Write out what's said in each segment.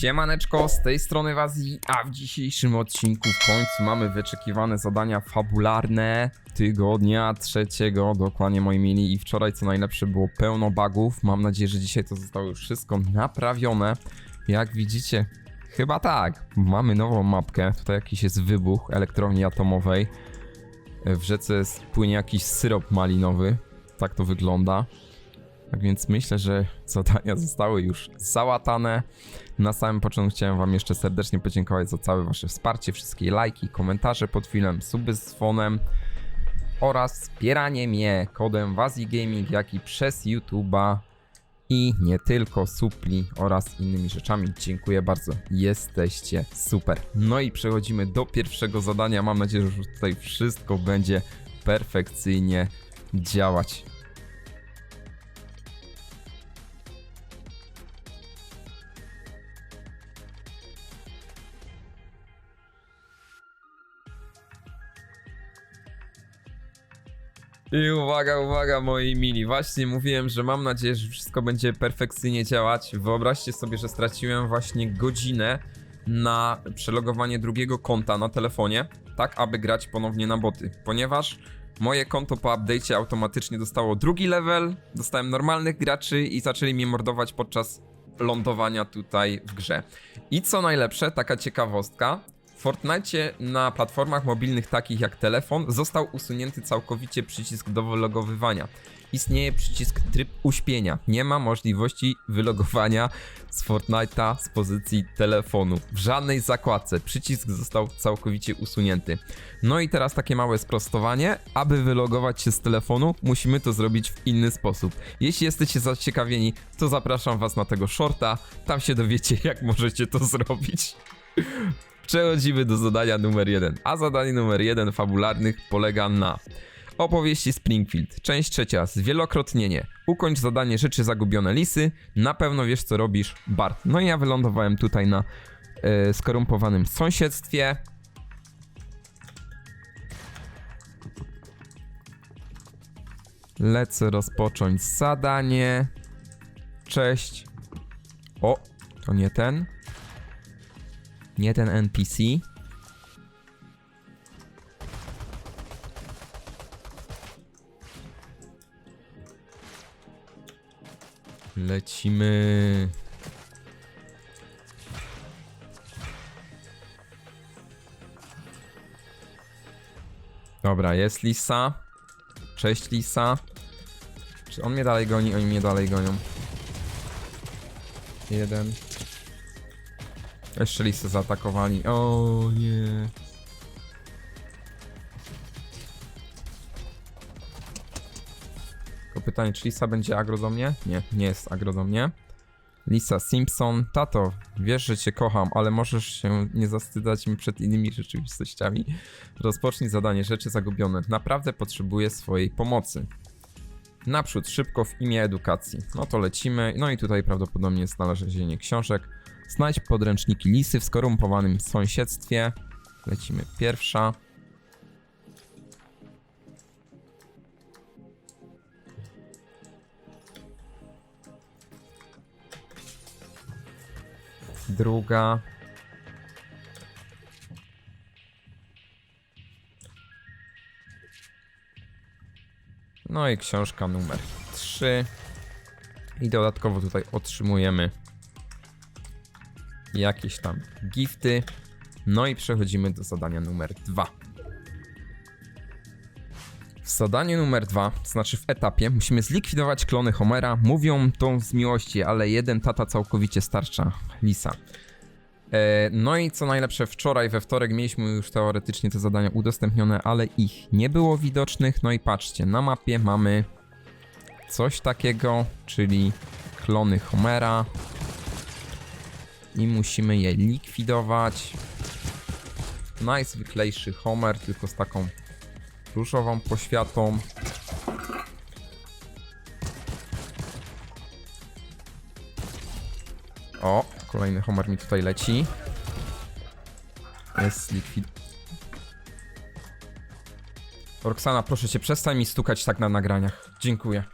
Siemaneczko, z tej strony Wazji, a w dzisiejszym odcinku w końcu mamy wyczekiwane zadania fabularne tygodnia trzeciego, dokładnie moi mili. I wczoraj co najlepsze było pełno bugów, mam nadzieję, że dzisiaj to zostało już wszystko naprawione, jak widzicie, chyba tak, mamy nową mapkę, tutaj jakiś jest wybuch elektrowni atomowej, w rzece płynie jakiś syrop malinowy, tak to wygląda. Tak więc myślę, że zadania zostały już załatane. Na samym początku chciałem Wam jeszcze serdecznie podziękować za całe Wasze wsparcie, wszystkie lajki, komentarze pod filmem, suby z dzwonem oraz wspieranie mnie kodem Wazi Gaming, jak i przez YouTube'a i nie tylko supli oraz innymi rzeczami. Dziękuję bardzo, jesteście super. No i przechodzimy do pierwszego zadania. Mam nadzieję, że już tutaj wszystko będzie perfekcyjnie działać. I uwaga, uwaga, moi mili. Właśnie mówiłem, że mam nadzieję, że wszystko będzie perfekcyjnie działać. Wyobraźcie sobie, że straciłem właśnie godzinę na przelogowanie drugiego konta na telefonie, tak aby grać ponownie na boty. Ponieważ moje konto po update'cie automatycznie dostało drugi level, dostałem normalnych graczy i zaczęli mnie mordować podczas lądowania tutaj w grze. I co najlepsze, taka ciekawostka, w Fortnite na platformach mobilnych takich jak telefon został usunięty całkowicie przycisk do wylogowywania. Istnieje przycisk tryb uśpienia. Nie ma możliwości wylogowania z Fortnite'a z pozycji telefonu. W żadnej zakładce. Przycisk został całkowicie usunięty. No i teraz takie małe sprostowanie. Aby wylogować się z telefonu, musimy to zrobić w inny sposób. Jeśli jesteście zaciekawieni, to zapraszam was na tego shorta. Tam się dowiecie, jak możecie to zrobić. Przechodzimy do zadania numer jeden. A zadanie numer jeden fabularnych polega na opowieści Springfield. Część trzecia. Zwielokrotnienie. Ukończ zadanie rzeczy zagubione lisy. Na pewno wiesz co robisz, Bart. No i ja wylądowałem tutaj na e, skorumpowanym sąsiedztwie. Lecę rozpocząć zadanie. Cześć. O, to nie ten. Nie ten NPC. Lecimy. Dobra, jest Lisa. Cześć Lisa. Czy on mnie dalej goni? Oni mnie dalej gonią. Jeden. Jeszcze listy zaatakowali. O nie. Tylko pytanie, czy Lisa będzie agro do mnie? Nie, nie jest agro do mnie. Lisa Simpson, tato, wiesz, że cię kocham, ale możesz się nie zastydzać mi przed innymi rzeczywistościami. Rozpocznij zadanie rzeczy zagubione. Naprawdę potrzebuję swojej pomocy. Naprzód, szybko w imię edukacji. No to lecimy. No i tutaj prawdopodobnie jest znalezienie książek. Znajdź podręczniki lisy w skorumpowanym sąsiedztwie. Lecimy pierwsza. Druga. No i książka numer 3. I dodatkowo tutaj otrzymujemy jakieś tam gifty. No i przechodzimy do zadania numer 2. W zadaniu numer 2, to znaczy w etapie, musimy zlikwidować klony Homera. Mówią to z miłości, ale jeden tata całkowicie starcza. Lisa. E, no i co najlepsze, wczoraj we wtorek mieliśmy już teoretycznie te zadania udostępnione, ale ich nie było widocznych. No i patrzcie, na mapie mamy coś takiego, czyli klony Homera i musimy je likwidować. Najzwyklejszy Homer, tylko z taką różową poświatą. O, kolejny Homer mi tutaj leci. Jest likwid... Roxana, proszę cię, przestań mi stukać tak na nagraniach. Dziękuję.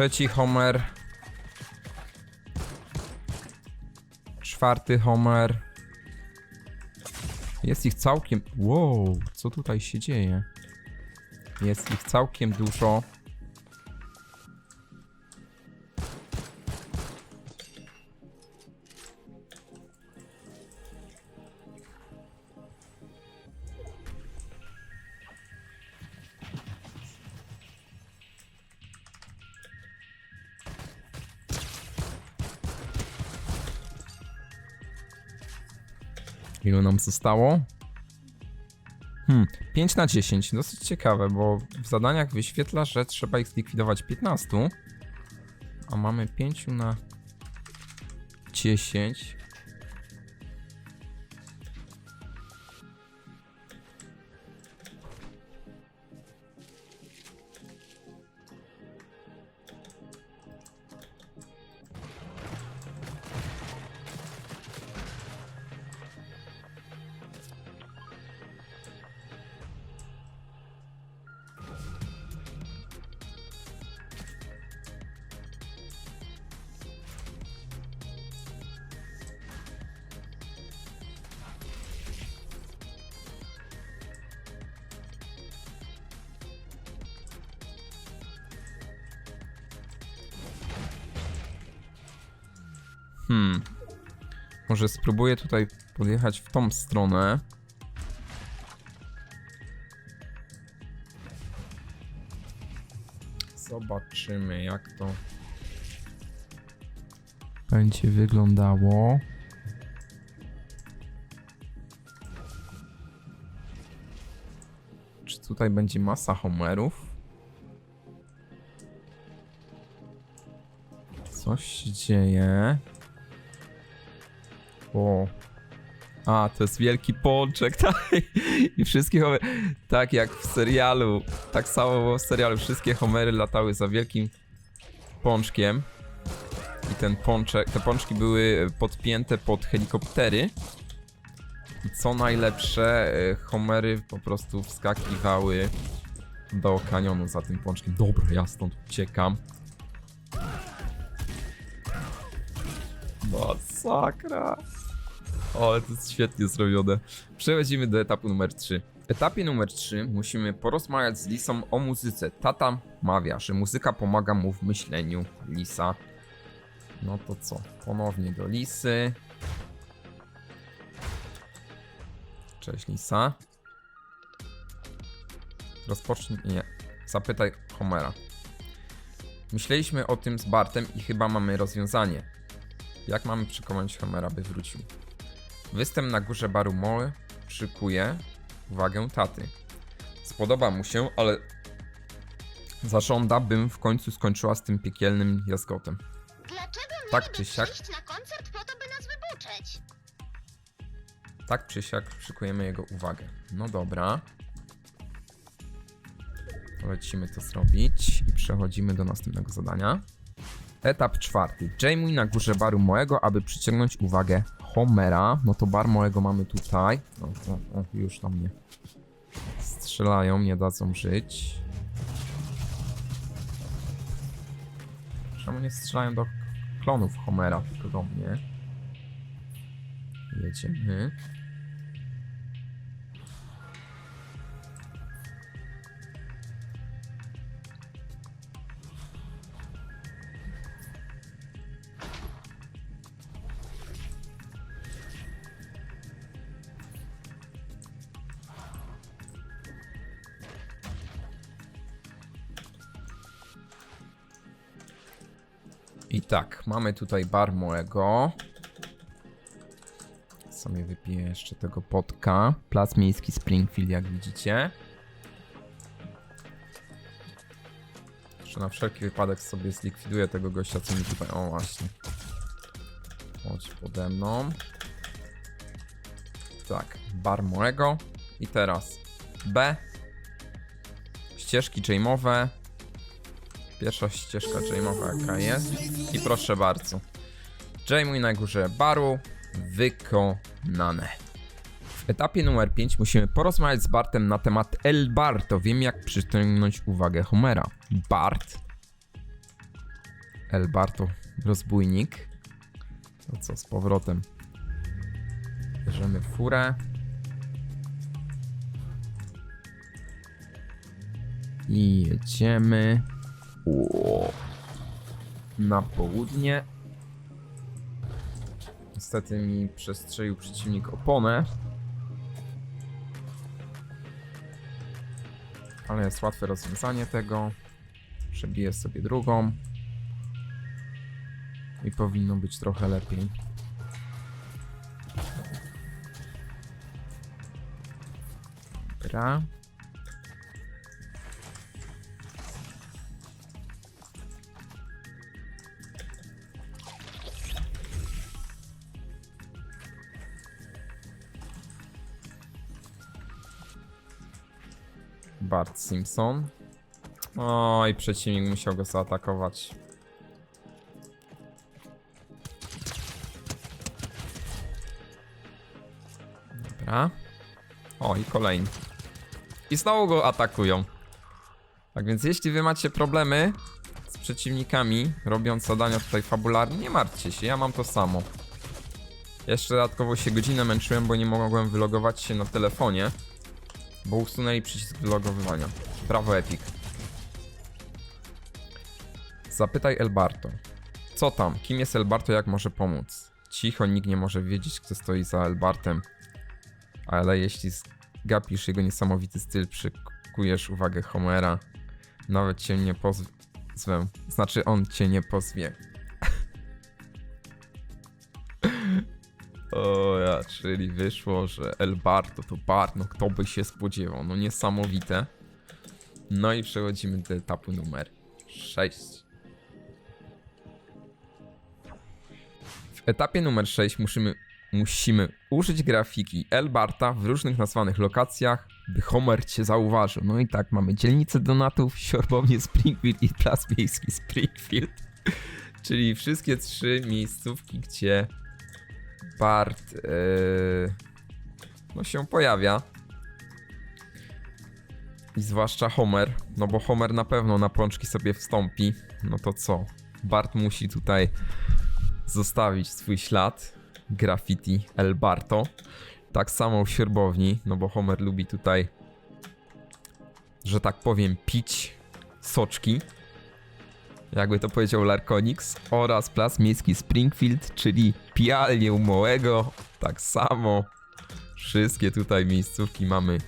Trzeci Homer. Czwarty Homer. Jest ich całkiem. Wow, co tutaj się dzieje? Jest ich całkiem dużo. Zostało? Hmm, 5 na 10. Dosyć ciekawe, bo w zadaniach wyświetla, że trzeba ich zlikwidować 15. A mamy 5 na 10. Hmm. Może spróbuję tutaj podjechać w tą stronę. Zobaczymy, jak to będzie wyglądało. Czy tutaj będzie masa homerów? Coś się dzieje. O. A, to jest wielki pączek, tak. I wszystkie homery, tak jak w serialu, tak samo było w serialu, wszystkie homery latały za wielkim pączkiem. I ten pączek, te pączki były podpięte pod helikoptery. I co najlepsze, e, homery po prostu wskakiwały do kanionu za tym pączkiem. Dobra, ja stąd uciekam. Masakra. O, to jest świetnie zrobione. Przechodzimy do etapu numer 3. W etapie numer 3 musimy porozmawiać z Lisą o muzyce. Tata mawia, że muzyka pomaga mu w myśleniu. Lisa. No to co? Ponownie do Lisy. Cześć Lisa. Rozpocznij. Nie. Zapytaj Homera. Myśleliśmy o tym z Bartem i chyba mamy rozwiązanie. Jak mamy przekonać Homera, by wrócił? Występ na górze baru Moły przykuje uwagę taty. Spodoba mu się, ale zażąda, bym w końcu skończyła z tym piekielnym jazgotem. Dlaczego Tak czy siak. przyjść na koncert po to, by nas wybuczeć? Tak czy siak przykujemy jego uwagę. No dobra. Lecimy to zrobić i przechodzimy do następnego zadania. Etap czwarty. Jamie na górze baru Moego, aby przyciągnąć uwagę Homera. No to bar Moego mamy tutaj. O, o, o, już na mnie strzelają, nie dadzą żyć. Czemu nie strzelają do klonów Homera, tylko do mnie? Jedziemy. Tak, mamy tutaj bar Moego. Sobie wypiję jeszcze tego potka. Plac Miejski Springfield, jak widzicie. Jeszcze na wszelki wypadek sobie zlikwiduję tego gościa, co mi tutaj... O, właśnie. Chodź pode mną. Tak, bar Moego. I teraz B. Ścieżki Jame'owe. Pierwsza ścieżka Jame'owa jaka jest. I proszę bardzo. Jamie na górze baru. Wykonane. W etapie numer 5 musimy porozmawiać z Bartem na temat El Barto. Wiem jak przyciągnąć uwagę Homera. Bart. El Barto, rozbójnik. To co, z powrotem. Bierzemy furę. I jedziemy. Na południe. Niestety mi przestrzelił przeciwnik oponę. Ale jest łatwe rozwiązanie tego. Przebiję sobie drugą. I powinno być trochę lepiej. Dobra. Bart Simpson. Oj, przeciwnik musiał go zaatakować. Dobra. O, i kolejny. I znowu go atakują. Tak więc jeśli wy macie problemy z przeciwnikami, robiąc zadania tutaj fabularnie, nie martwcie się, ja mam to samo. Jeszcze dodatkowo się godzinę męczyłem, bo nie mogłem wylogować się na telefonie, bo usunęli przycisk wylogowywania. Brawo Epic. Zapytaj Elbarto. Co tam? Kim jest Elbarto? Jak może pomóc? Cicho, nikt nie może wiedzieć, kto stoi za Elbartem. Ale jeśli zgapisz jego niesamowity styl, przykujesz uwagę Homera. Nawet cię nie pozwę. Znaczy, on cię nie pozwie. O ja, czyli wyszło, że El Barto to Bart, no kto by się spodziewał, no niesamowite. No i przechodzimy do etapu numer 6. W etapie numer 6 musimy, musimy użyć grafiki Elbarta w różnych nazwanych lokacjach, by Homer cię zauważył. No i tak, mamy dzielnicę Donatów, siorbownię Springfield i plac miejski Springfield. Czyli wszystkie trzy miejscówki, gdzie Bart yy, no się pojawia. I zwłaszcza Homer, no bo Homer na pewno na pączki sobie wstąpi. No to co? Bart musi tutaj zostawić swój ślad. Graffiti El Barto. Tak samo w sierbowni, no bo Homer lubi tutaj, że tak powiem, pić soczki. Jakby to powiedział Larkonix. Oraz plac miejski Springfield, czyli pijalnię Mołego. Tak samo. Wszystkie tutaj miejscówki mamy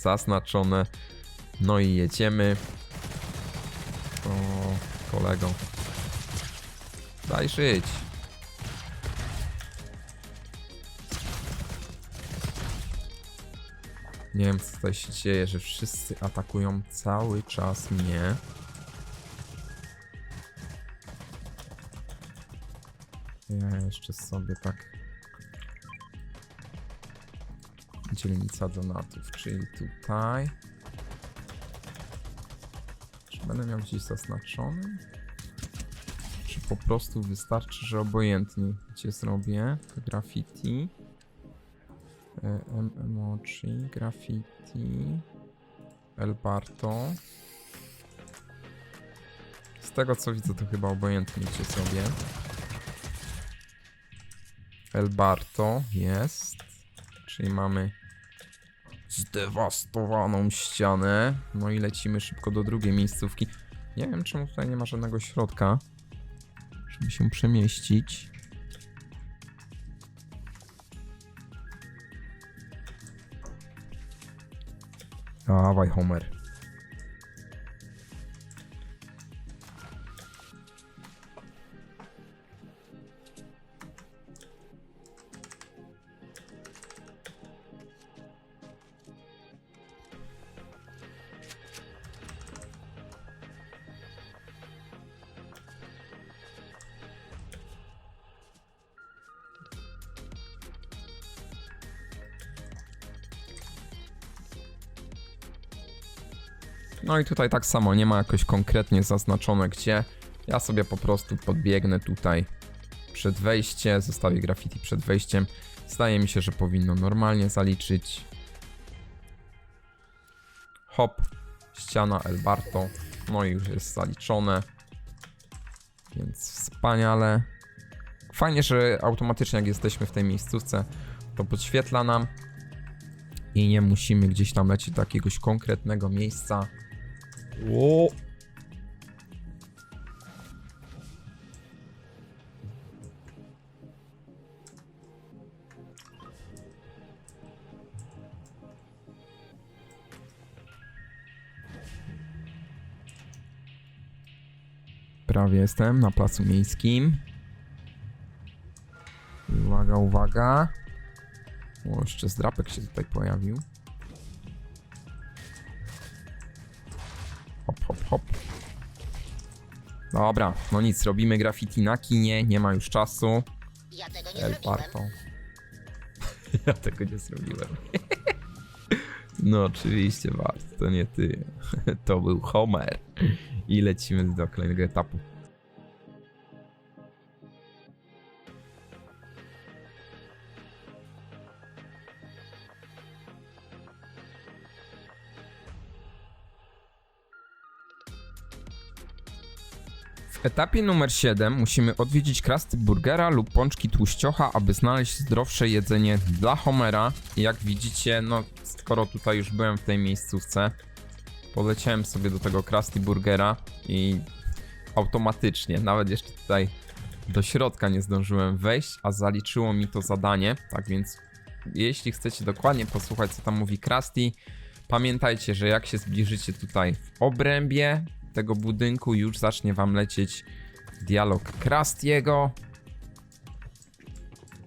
zaznaczone. No i jedziemy. O, kolego. Daj żyć. Nie wiem co tutaj się dzieje, że wszyscy atakują cały czas mnie. Ja jeszcze sobie tak. Dzielnica donatów, czyli tutaj. Czy będę miał gdzieś zaznaczony? Czy po prostu wystarczy, że obojętnie gdzie zrobię graffiti? E, em- Emoji, graffiti, El Barto. Z tego co widzę, to chyba obojętnie gdzie sobie. El Barto jest. Czyli mamy zdewastowaną ścianę. No i lecimy szybko do drugiej miejscówki. Nie wiem czemu tutaj nie ma żadnego środka, żeby się przemieścić. Dawaj, Homer. No i tutaj tak samo, nie ma jakoś konkretnie zaznaczone gdzie. Ja sobie po prostu podbiegnę tutaj przed wejście, zostawię graffiti przed wejściem. Zdaje mi się, że powinno normalnie zaliczyć. Hop, ściana El Barto. No i już jest zaliczone. Więc wspaniale. Fajnie, że automatycznie jak jesteśmy w tej miejscówce, to podświetla nam i nie musimy gdzieś tam lecieć do jakiegoś konkretnego miejsca. O! Prawie jestem na placu miejskim. Uwaga, uwaga. O, jeszcze zdrapek się tutaj pojawił. Dobra, no nic, robimy graffiti na kinie, nie ma już czasu. Ja tego nie El zrobiłem. Parto. Ja tego nie zrobiłem. No oczywiście, Bart, to nie ty. To był Homer. I lecimy do kolejnego etapu. W etapie numer 7 musimy odwiedzić krasty burgera lub pączki tłuściocha, aby znaleźć zdrowsze jedzenie dla Homera. Jak widzicie, no skoro tutaj już byłem w tej miejscówce, poleciałem sobie do tego krasty burgera i automatycznie, nawet jeszcze tutaj do środka nie zdążyłem wejść, a zaliczyło mi to zadanie. Tak więc, jeśli chcecie dokładnie posłuchać, co tam mówi Krusty, pamiętajcie, że jak się zbliżycie tutaj w obrębie tego budynku, już zacznie wam lecieć dialog Krustiego.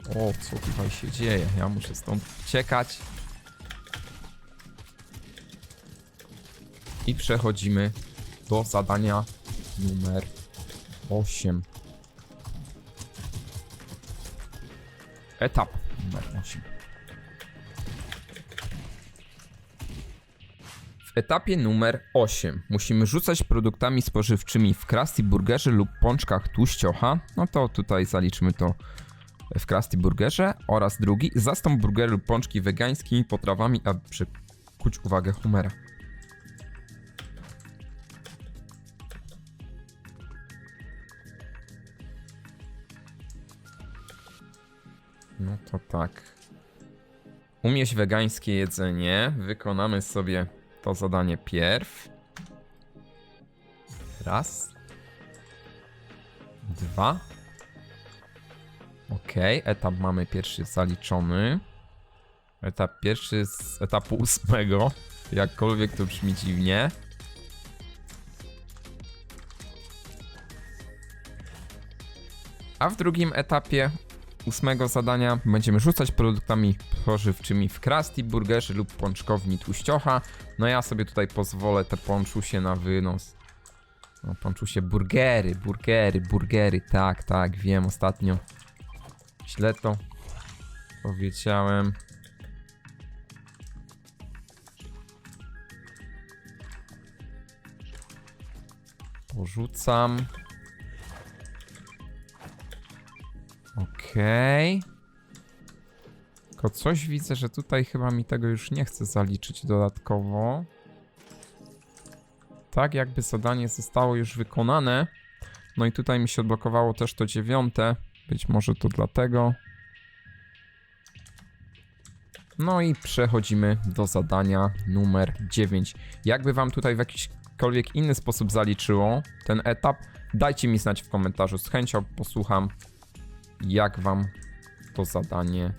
O, co tutaj się dzieje? Ja muszę stąd uciekać. I przechodzimy do zadania numer 8. Etap numer 8. etapie numer 8 musimy rzucać produktami spożywczymi w Krusty Burgerze lub pączkach tłuściocha. No to tutaj zaliczymy to w Krusty Burgerze. Oraz drugi, zastąp burgery lub pączki wegańskimi potrawami, aby przykuć uwagę Homera. No to tak. Umieść wegańskie jedzenie. Wykonamy sobie to zadanie pierw. Raz. Dwa. Ok, etap mamy pierwszy zaliczony. Etap pierwszy z etapu ósmego. Jakkolwiek to brzmi dziwnie. A w drugim etapie ósmego zadania będziemy rzucać produktami spożywczymi w Krusty Burgerze lub pączkowni tłuściocha. No ja sobie tutaj pozwolę te pączusie na wynos. No pączusie burgery, burgery, burgery, tak, tak, wiem, ostatnio źle to powiedziałem. Porzucam. Okej. Tylko coś widzę, że tutaj chyba mi tego już nie chce zaliczyć dodatkowo. Tak, jakby zadanie zostało już wykonane. No i tutaj mi się odblokowało też to dziewiąte. Być może to dlatego. No i przechodzimy do zadania numer 9. Jakby wam tutaj w jakiśkolwiek inny sposób zaliczyło ten etap, dajcie mi znać w komentarzu. Z chęcią posłucham jak wam to zadanie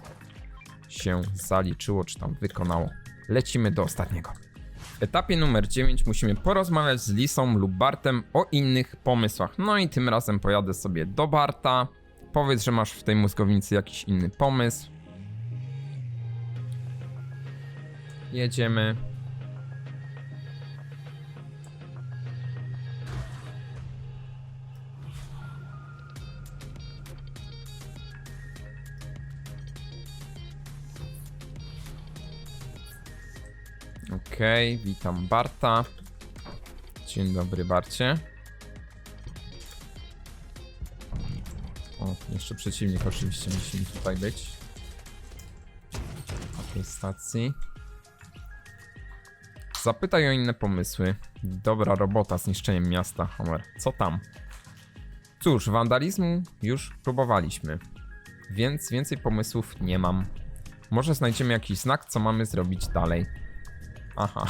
się zaliczyło, czy tam wykonało. Lecimy do ostatniego. W etapie numer 9 musimy porozmawiać z Lisą lub Bartem o innych pomysłach. No i tym razem pojadę sobie do Barta. Powiedz, że masz w tej mózgownicy jakiś inny pomysł. Jedziemy. Okej, witam Barta. Dzień dobry, Barcie. O, jeszcze przeciwnik oczywiście musimy tutaj być. Na tej stacji. Zapytaj o inne pomysły. Dobra robota z niszczeniem miasta, Homer. Co tam? Cóż, wandalizmu już próbowaliśmy, więc więcej pomysłów nie mam. Może znajdziemy jakiś znak, co mamy zrobić dalej. Aha.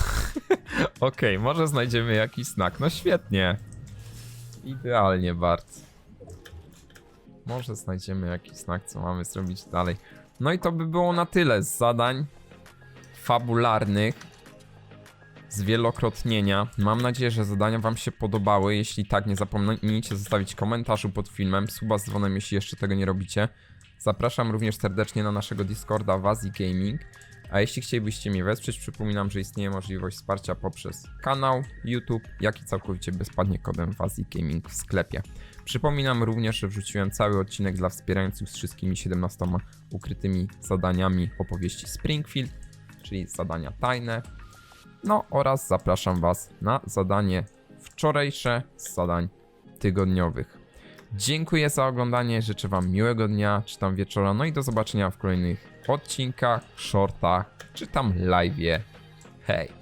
Okej, może znajdziemy jakiś znak. No świetnie. Idealnie, Bart. Może znajdziemy jakiś znak, co mamy zrobić dalej. No i to by było na tyle z zadań fabularnych, z wielokrotnienia. Mam nadzieję, że zadania Wam się podobały. Jeśli tak, nie zapomnijcie zostawić komentarzu pod filmem, suba z dzwonem, jeśli jeszcze tego nie robicie. Zapraszam również serdecznie na naszego Discorda Wazi Gaming. A jeśli chcielibyście mnie wesprzeć, przypominam, że istnieje możliwość wsparcia poprzez kanał, YouTube, jak i całkowicie bezpłatnie kodem Wazi Gaming w sklepie. Przypominam również, że wrzuciłem cały odcinek dla wspierających z wszystkimi 17 ukrytymi zadaniami opowieści Springfield, czyli zadania tajne. No oraz zapraszam Was na zadanie wczorajsze z zadań tygodniowych. Dziękuję za oglądanie, życzę Wam miłego dnia, czy tam wieczora, no i do zobaczenia w kolejnych odcinkach, shortach, czy tam live'ie. Hej!